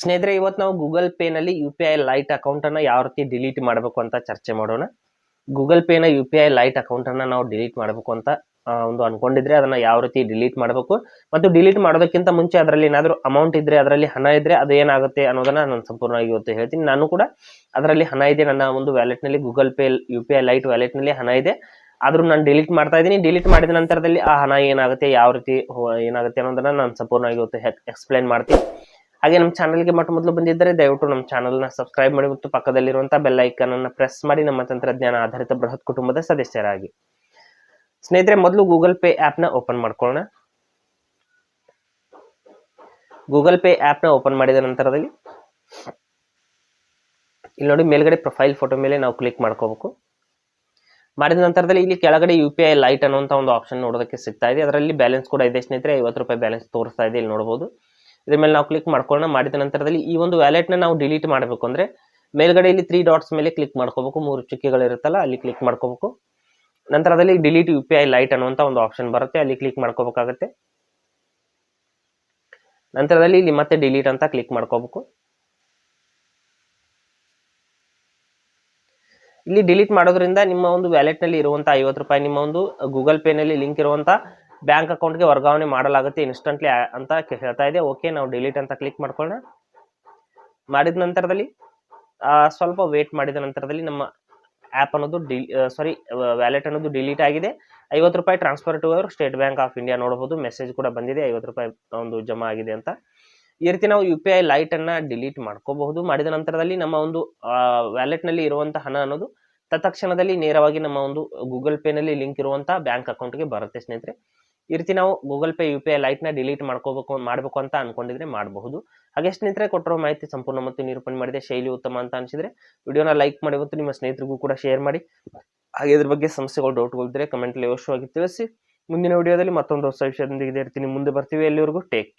ಸ್ನೇಹಿತರೆ ಇವತ್ತು ನಾವು ಗೂಗಲ್ ಪೇನಲ್ಲಿ ಯು ಪಿ ಐ ಲೈಟ್ ಅಕೌಂಟನ್ನು ಯಾವ ರೀತಿ ಡಿಲೀಟ್ ಮಾಡಬೇಕು ಅಂತ ಚರ್ಚೆ ಮಾಡೋಣ. ಗೂಗಲ್ ಪೇನ ಯು ಪಿ ಐ ಲೈಟ್ ಅಕೌಂಟನ್ನು ನಾವು ಡಿಲೀಟ್ ಮಾಡಬೇಕು ಅಂತ ಒಂದು ಅನ್ಕೊಂಡಿದ್ರೆ ಅದನ್ನ ಯಾವ ರೀತಿ ಡಿಲೀಟ್ ಮಾಡಬೇಕು ಮತ್ತು ಡಿಲೀಟ್ ಮಾಡೋದಕ್ಕಿಂತ ಮುಂಚೆ ಅದರಲ್ಲಿ ಏನಾದರೂ ಅಮೌಂಟ್ ಇದ್ರೆ, ಅದರಲ್ಲಿ ಹಣ ಇದ್ರೆ ಅದು ಏನಾಗುತ್ತೆ ಅನ್ನೋದನ್ನ ನಾನು ಸಂಪೂರ್ಣವಾಗಿ ಇವತ್ತು ಹೇಳ್ತೀನಿ. ನಾನು ಕೂಡ ಅದರಲ್ಲಿ ಹಣ ಇದೆ, ನನ್ನ ಒಂದು ವ್ಯಾಲೆಟ್ನಲ್ಲಿ Google Pay U P I lite ವ್ಯಾಲೆಟ್ನಲ್ಲಿ ಹಣ ಇದೆ. ಆದ್ರೂ ನಾನು ಡಿಲೀಟ್ ಮಾಡ್ತಾ ಇದ್ದೀನಿ. ಡಿಲೀಟ್ ಮಾಡಿದ ನಂತರದಲ್ಲಿ ಆ ಹಣ ಏನಾಗುತ್ತೆ, ಯಾವ ರೀತಿ ಏನಾಗುತ್ತೆ ಅನ್ನೋದನ್ನ ನಾನು ಸಂಪೂರ್ಣವಾಗಿ ಇವತ್ತು ಎಕ್ಸ್ಪ್ಲೈನ್ ಮಾಡ್ತೀನಿ. ಹಾಗೆ ನಮ್ಮ ಚಾನಲ್ಗೆ ಮೊಟ್ಟ ಮೊದಲು ಬಂದಿದ್ದರೆ ದಯವಿಟ್ಟು ನಮ್ಮ ಚಾನಲ್ನ ಸಬ್ಸ್ಕ್ರೈಬ್ ಮಾಡಿ ಮತ್ತು ಪಕ್ಕದಲ್ಲಿರುವಂತಹ ಬೆಲ್ ಅನ್ನು ಪ್ರೆಸ್ ಮಾಡಿ ನಮ್ಮ ತಂತ್ರಜ್ಞಾನ ಆಧಾರಿತ ಬೃಹತ್ ಕುಟುಂಬದ ಸದಸ್ಯರಾಗಿ. ಸ್ನೇಹಿತರೆ, ಮೊದಲು ಗೂಗಲ್ ಪೇ ನ ಓಪನ್ ಮಾಡ್ಕೊಳ್ಳೋಣ. ಗೂಗಲ್ ಪೇ ನ ಓಪನ್ ಮಾಡಿದ ನಂತರದಲ್ಲಿ ಇಲ್ಲಿ ನೋಡಿ ಮೇಲ್ಗಡೆ ಪ್ರೊಫೈಲ್ ಫೋಟೋ ಮೇಲೆ ನಾವು ಕ್ಲಿಕ್ ಮಾಡ್ಕೋಬೇಕು. ಮಾಡಿದ ನಂತರದಲ್ಲಿ ಇಲ್ಲಿ ಕೆಳಗಡೆ ಯು ಪಿ ಐ ಲೈಟ್ ಅನ್ನುವಂಥ ಒಂದು ಆಪ್ಷನ್ ನೋಡೋದಕ್ಕೆ ಸಿಗ್ತಾ ಇದೆ. ಅದರಲ್ಲಿ ಬ್ಯಾಲೆನ್ಸ್ ಕೂಡ ಇದೆ ಸ್ನೇಹಿತರೆ. ಐವತ್ತು ರೂಪಾಯಿ ಬ್ಯಾಲೆನ್ಸ್ ತೋರಿಸ್ತಾ ಇದೆ, ಇಲ್ಲಿ ನೋಡಬಹುದು ಇದ್ರ ಮೇಲೆ ನಾವು ಕ್ಲಿಕ್ ಮಾಡ್ಕೊಳ್ಳೋಣ, ಮಾಡಿದ ನಂತರದಲ್ಲಿ ಈ ಒಂದು ವ್ಯಾಲೆಟ್ನ ನಾವು ಡಿಲೀಟ್ ಮಾಡಬೇಕು. ಅಂದರೆ ಮೇಲ್ಗಡೆ ಇಲ್ಲಿ ತ್ರೀ ಡಾಟ್ಸ್ ಮೇಲೆ ಕ್ಲಿಕ್ ಮಾಡ್ಕೋಬೇಕು. ಮೂರು ಚುಕ್ಕಿಗಳಿರುತ್ತಲ್ಲ ಅಲ್ಲಿ ಕ್ಲಿಕ್ ಮಾಡ್ಕೋಬೇಕು. ನಂತರದಲ್ಲಿ delete U P I lite ಅನ್ನುವಂಥ ಒಂದು ಆಪ್ಷನ್ ಬರುತ್ತೆ, ಅಲ್ಲಿ ಕ್ಲಿಕ್ ಮಾಡ್ಕೋಬೇಕಾಗತ್ತೆ. ನಂತರದಲ್ಲಿ ಇಲ್ಲಿ ಮತ್ತೆ ಡಿಲೀಟ್ ಅಂತ ಕ್ಲಿಕ್ ಮಾಡ್ಕೋಬೇಕು. ಇಲ್ಲಿ ಡಿಲೀಟ್ ಮಾಡೋದ್ರಿಂದ ನಿಮ್ಮ ಒಂದು ವ್ಯಾಲೆಟ್ನಲ್ಲಿ ಇರುವಂಥ ಐವತ್ತು ರೂಪಾಯಿ, ನಿಮ್ಮ ಒಂದು ಗೂಗಲ್ ಪೇನಲ್ಲಿ ಲಿಂಕ್ ಇರುವಂತ ಬ್ಯಾಂಕ್ ಅಕೌಂಟ್ಗೆ ವರ್ಗಾವಣೆ ಮಾಡಲಾಗುತ್ತೆ ಇನ್ಸ್ಟಂಟ್ಲಿ ಅಂತ ಹೇಳ್ತಾ ಇದೆ. ಓಕೆ, ನಾವು ಡಿಲೀಟ್ ಅಂತ ಕ್ಲಿಕ್ ಮಾಡ್ಕೊಳ್ಳೋಣ. ಮಾಡಿದ ನಂತರದಲ್ಲಿ ಸ್ವಲ್ಪ ವೇಟ್ ಮಾಡಿದ ನಂತರದಲ್ಲಿ ನಮ್ಮ ಆ್ಯಪ್ ಅನ್ನೋದು ಡಿ ಸಾರಿ ವ್ಯಾಲೆಟ್ ಅನ್ನೋದು ಡಿಲೀಟ್ ಆಗಿದೆ. ಐವತ್ತು ರೂಪಾಯಿ ಟ್ರಾನ್ಸ್ಫರ್ ಟು ಅವರು ಸ್ಟೇಟ್ ಬ್ಯಾಂಕ್ ಆಫ್ ಇಂಡಿಯಾ ನೋಡಬಹುದು ಮೆಸೇಜ್ ಕೂಡ ಬಂದಿದೆ, ಐವತ್ತು ರೂಪಾಯಿ ಒಂದು ಜಮಾ ಆಗಿದೆ ಅಂತ. ಈ ರೀತಿ ನಾವು ಯು ಪಿ ಐ ಲೈಟನ್ನು ಡಿಲೀಟ್ ಮಾಡ್ಕೋಬಹುದು. ಮಾಡಿದ ನಂತರದಲ್ಲಿ ನಮ್ಮ ಒಂದು ವ್ಯಾಲೆಟ್ನಲ್ಲಿ ಇರುವಂಥ ಹಣ ಅನ್ನೋದು ತತ್ಕ್ಷಣದಲ್ಲಿ ನೇರವಾಗಿ ನಮ್ಮ ಒಂದು ಗೂಗಲ್ ಪೇನಲ್ಲಿ ಲಿಂಕ್ ಇರುವಂಥ ಬ್ಯಾಂಕ್ ಅಕೌಂಟ್ಗೆ ಬರುತ್ತೆ ಸ್ನೇಹಿತರೆ. ಈ ರೀತಿ ನಾವು Google Pay U P I ಲೈಟ್ನ delete ಮಾಡ್ಕೋಬೇಕು, ಮಾಡಬೇಕು ಅಂತ ಅನ್ಕೊಂಡಿದ್ರೆ ಮಾಡಬಹುದು. ಹಾಗೆ ಸ್ನೇಹಿತರೆ ಕೊಟ್ಟಿರೋ ಮಾಹಿತಿ ಸಂಪೂರ್ಣ ಮತ್ತು ನಿರೂಪಣೆ ಮಾಡಿದೆ. ಶೈಲಿ ಉತ್ತಮ ಅಂತ ಅನಿಸಿದ್ರೆ ವಿಡಿಯೋನ ಲೈಕ್ ಮಾಡಿ ಮತ್ತು ನಿಮ್ಮ ಸ್ನೇಹಿತರಿಗೂ ಕೂಡ ಶೇರ್ ಮಾಡಿ. ಹಾಗೆ ಇದ್ರ ಬಗ್ಗೆ ಸಮಸ್ಯೆಗಳು ಡೌಟ್ಗಳು ಇದ್ದರೆ ಕಮೆಂಟ್ ಅವಶ್ಯವಾಗಿ ತಿಳಿಸಿ. ಮುಂದಿನ ವಿಡಿಯೋದಲ್ಲಿ ಮತ್ತೊಂದು ಹೊಸ ವಿಷಯದೊಂದಿಗೆ ಇದೇ ರೀತಿ ನಿಮ್ಮ ಮುಂದೆ ಬರ್ತೀವಿ. ಎಲ್ಲಿವರೆಗೂ ಟೇಕ್